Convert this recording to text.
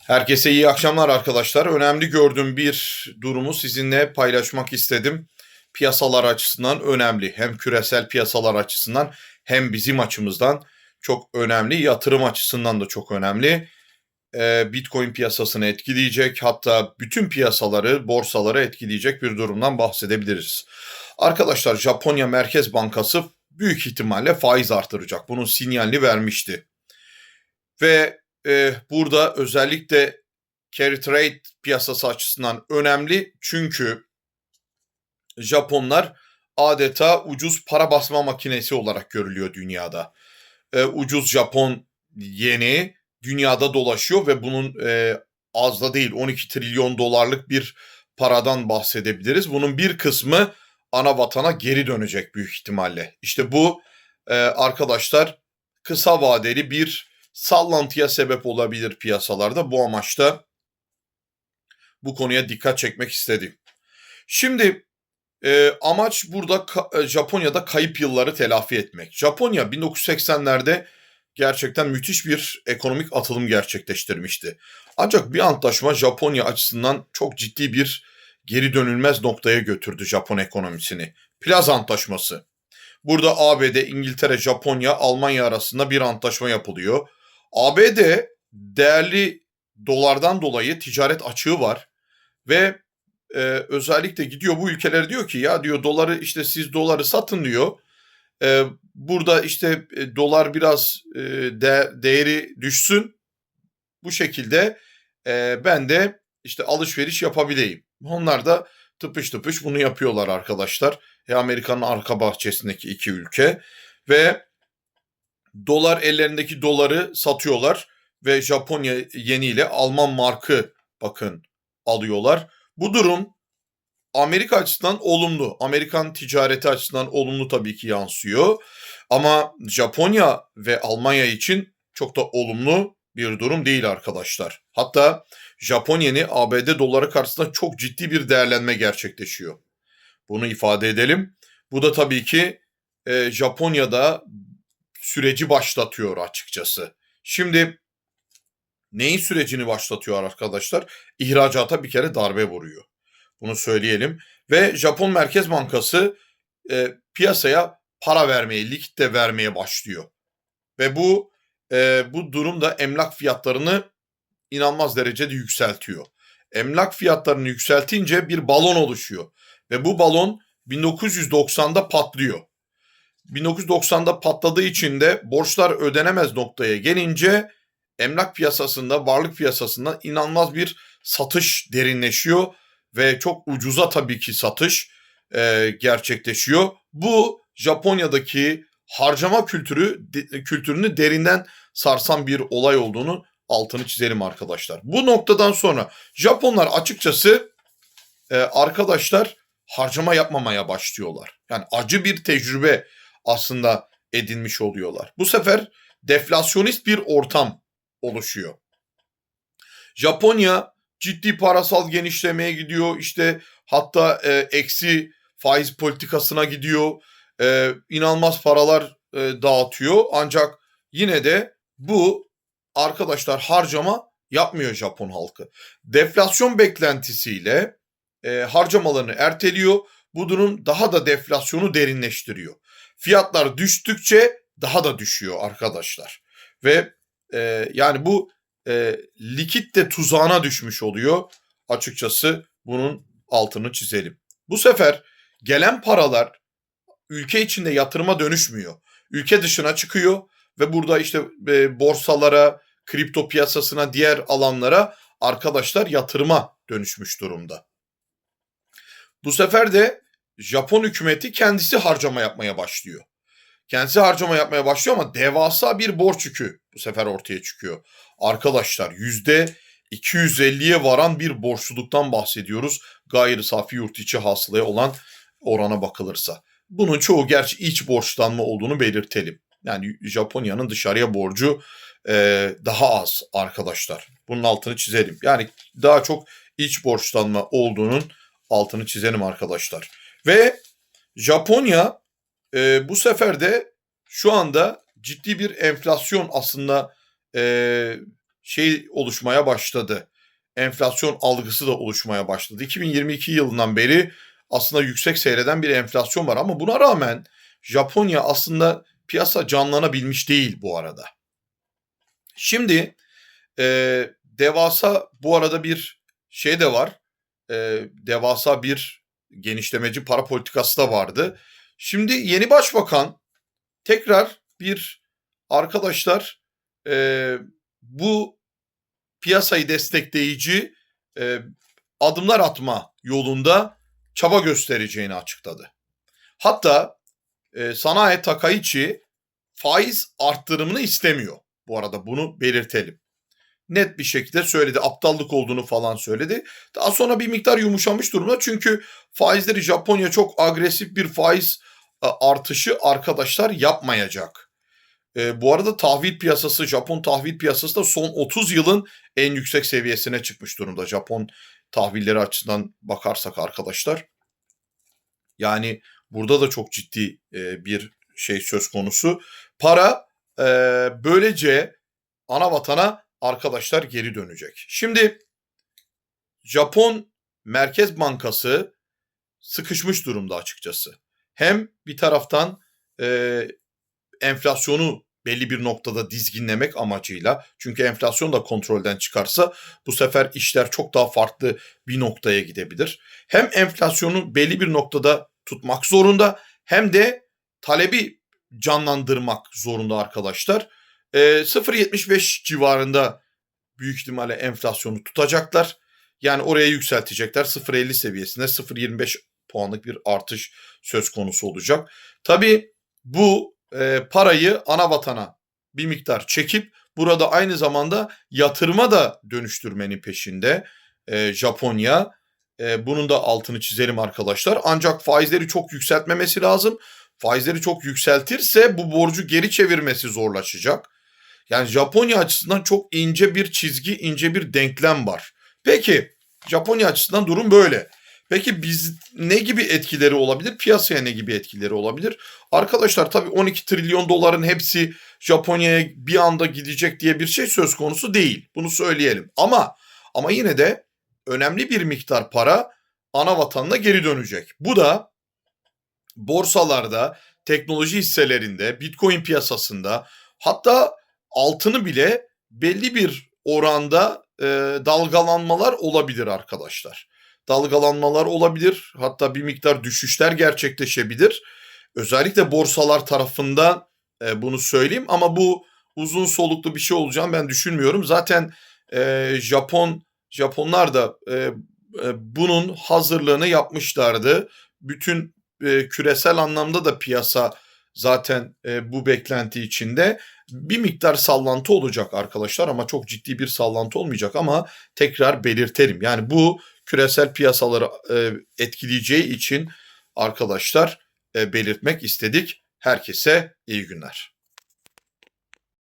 Herkese iyi akşamlar arkadaşlar. Önemli gördüğüm bir durumu sizinle paylaşmak istedim. Piyasalar açısından önemli. Hem küresel piyasalar açısından hem bizim açımızdan çok önemli. Yatırım açısından da çok önemli. Ee, Bitcoin piyasasını etkileyecek hatta bütün piyasaları, borsaları etkileyecek bir durumdan bahsedebiliriz. Arkadaşlar Japonya Merkez Bankası büyük ihtimalle faiz artıracak. Bunun sinyalini vermişti. Ve e, burada özellikle carry trade piyasası açısından önemli. Çünkü Japonlar adeta ucuz para basma makinesi olarak görülüyor dünyada. E, ucuz Japon yeni dünyada dolaşıyor ve bunun e, az da değil 12 trilyon dolarlık bir paradan bahsedebiliriz. Bunun bir kısmı ana vatana geri dönecek büyük ihtimalle. İşte bu e, arkadaşlar kısa vadeli bir sallantıya sebep olabilir piyasalarda. Bu amaçta bu konuya dikkat çekmek istedim. Şimdi e, amaç burada ka- Japonya'da kayıp yılları telafi etmek. Japonya 1980'lerde gerçekten müthiş bir ekonomik atılım gerçekleştirmişti. Ancak bir antlaşma Japonya açısından çok ciddi bir geri dönülmez noktaya götürdü Japon ekonomisini. Plaza Antlaşması. Burada ABD, İngiltere, Japonya, Almanya arasında bir antlaşma yapılıyor. ABD değerli dolardan dolayı ticaret açığı var ve e, özellikle gidiyor bu ülkelere diyor ki ya diyor doları işte siz doları satın diyor. E, burada işte e, dolar biraz e, de, değeri düşsün. Bu şekilde e, ben de işte alışveriş yapabileyim. Onlar da tıpış tıpış bunu yapıyorlar arkadaşlar. E, Amerika'nın arka bahçesindeki iki ülke ve dolar ellerindeki doları satıyorlar ve Japonya yeniyle Alman markı bakın alıyorlar. Bu durum Amerika açısından olumlu. Amerikan ticareti açısından olumlu tabii ki yansıyor. Ama Japonya ve Almanya için çok da olumlu bir durum değil arkadaşlar. Hatta Japon yeni ABD doları karşısında çok ciddi bir değerlenme gerçekleşiyor. Bunu ifade edelim. Bu da tabii ki e, Japonya'da süreci başlatıyor açıkçası. Şimdi neyin sürecini başlatıyor arkadaşlar? İhracata bir kere darbe vuruyor. Bunu söyleyelim. Ve Japon Merkez Bankası e, piyasaya para vermeye, likitte vermeye başlıyor. Ve bu e, bu durumda emlak fiyatlarını inanılmaz derecede yükseltiyor. Emlak fiyatlarını yükseltince bir balon oluşuyor. Ve bu balon 1990'da patlıyor. 1990'da patladığı için de borçlar ödenemez noktaya gelince emlak piyasasında, varlık piyasasında inanılmaz bir satış derinleşiyor ve çok ucuza tabii ki satış e, gerçekleşiyor. Bu Japonya'daki harcama kültürü de, kültürünü derinden sarsan bir olay olduğunu altını çizelim arkadaşlar. Bu noktadan sonra Japonlar açıkçası e, arkadaşlar harcama yapmamaya başlıyorlar. Yani acı bir tecrübe aslında edinmiş oluyorlar. Bu sefer deflasyonist bir ortam oluşuyor. Japonya ciddi parasal genişlemeye gidiyor. İşte hatta e, eksi faiz politikasına gidiyor. E, inanılmaz paralar e, dağıtıyor. Ancak yine de bu arkadaşlar harcama yapmıyor Japon halkı. Deflasyon beklentisiyle e, harcamalarını erteliyor. Bu durum daha da deflasyonu derinleştiriyor. Fiyatlar düştükçe daha da düşüyor arkadaşlar. Ve e, yani bu e, likit de tuzağına düşmüş oluyor. Açıkçası bunun altını çizelim. Bu sefer gelen paralar ülke içinde yatırıma dönüşmüyor. Ülke dışına çıkıyor ve burada işte e, borsalara, kripto piyasasına, diğer alanlara arkadaşlar yatırıma dönüşmüş durumda. Bu sefer de Japon hükümeti kendisi harcama yapmaya başlıyor. Kendisi harcama yapmaya başlıyor ama devasa bir borç yükü bu sefer ortaya çıkıyor. Arkadaşlar yüzde 250'ye varan bir borçluluktan bahsediyoruz. Gayri safi yurt içi hasılaya olan orana bakılırsa. Bunun çoğu gerçi iç borçlanma olduğunu belirtelim. Yani Japonya'nın dışarıya borcu e, daha az arkadaşlar. Bunun altını çizelim. Yani daha çok iç borçlanma olduğunun altını çizelim arkadaşlar. Ve Japonya e, bu sefer de şu anda ciddi bir enflasyon aslında e, şey oluşmaya başladı. Enflasyon algısı da oluşmaya başladı. 2022 yılından beri aslında yüksek seyreden bir enflasyon var ama buna rağmen Japonya aslında piyasa canlanabilmiş değil bu arada. Şimdi e, devasa bu arada bir şey de var. E, devasa bir genişlemeci para politikası da vardı. Şimdi yeni başbakan tekrar bir arkadaşlar e, bu piyasayı destekleyici e, adımlar atma yolunda çaba göstereceğini açıkladı. Hatta e, Sanayi Takaichi faiz arttırımını istemiyor. Bu arada bunu belirtelim. Net bir şekilde söyledi. Aptallık olduğunu falan söyledi. Daha sonra bir miktar yumuşamış durumda. Çünkü faizleri Japonya çok agresif bir faiz e, artışı arkadaşlar yapmayacak. E, bu arada tahvil piyasası, Japon tahvil piyasası da son 30 yılın en yüksek seviyesine çıkmış durumda. Japon tahvilleri açısından bakarsak arkadaşlar. Yani burada da çok ciddi e, bir şey söz konusu. Para e, böylece ana vatana arkadaşlar geri dönecek. Şimdi Japon Merkez Bankası sıkışmış durumda açıkçası. Hem bir taraftan e, enflasyonu belli bir noktada dizginlemek amacıyla çünkü enflasyon da kontrolden çıkarsa bu sefer işler çok daha farklı bir noktaya gidebilir. Hem enflasyonu belli bir noktada tutmak zorunda hem de talebi canlandırmak zorunda arkadaşlar. E, 0.75 civarında büyük ihtimalle enflasyonu tutacaklar. Yani oraya yükseltecekler. 0.50 seviyesinde 0.25 puanlık bir artış söz konusu olacak. Tabii bu e, parayı ana vatana bir miktar çekip burada aynı zamanda yatırıma da dönüştürmenin peşinde e, Japonya. E, bunun da altını çizelim arkadaşlar. Ancak faizleri çok yükseltmemesi lazım. Faizleri çok yükseltirse bu borcu geri çevirmesi zorlaşacak. Yani Japonya açısından çok ince bir çizgi, ince bir denklem var. Peki Japonya açısından durum böyle. Peki biz ne gibi etkileri olabilir? Piyasaya ne gibi etkileri olabilir? Arkadaşlar tabii 12 trilyon doların hepsi Japonya'ya bir anda gidecek diye bir şey söz konusu değil. Bunu söyleyelim. Ama ama yine de önemli bir miktar para ana vatanına geri dönecek. Bu da borsalarda, teknoloji hisselerinde, Bitcoin piyasasında hatta altını bile belli bir oranda e, dalgalanmalar olabilir arkadaşlar. Dalgalanmalar olabilir. Hatta bir miktar düşüşler gerçekleşebilir. Özellikle borsalar tarafından e, bunu söyleyeyim ama bu uzun soluklu bir şey olacağını ben düşünmüyorum. Zaten e, Japon Japonlar da e, e, bunun hazırlığını yapmışlardı. Bütün e, küresel anlamda da piyasa zaten e, bu beklenti içinde bir miktar sallantı olacak arkadaşlar ama çok ciddi bir sallantı olmayacak ama tekrar belirtelim. Yani bu küresel piyasaları e, etkileyeceği için arkadaşlar e, belirtmek istedik. Herkese iyi günler.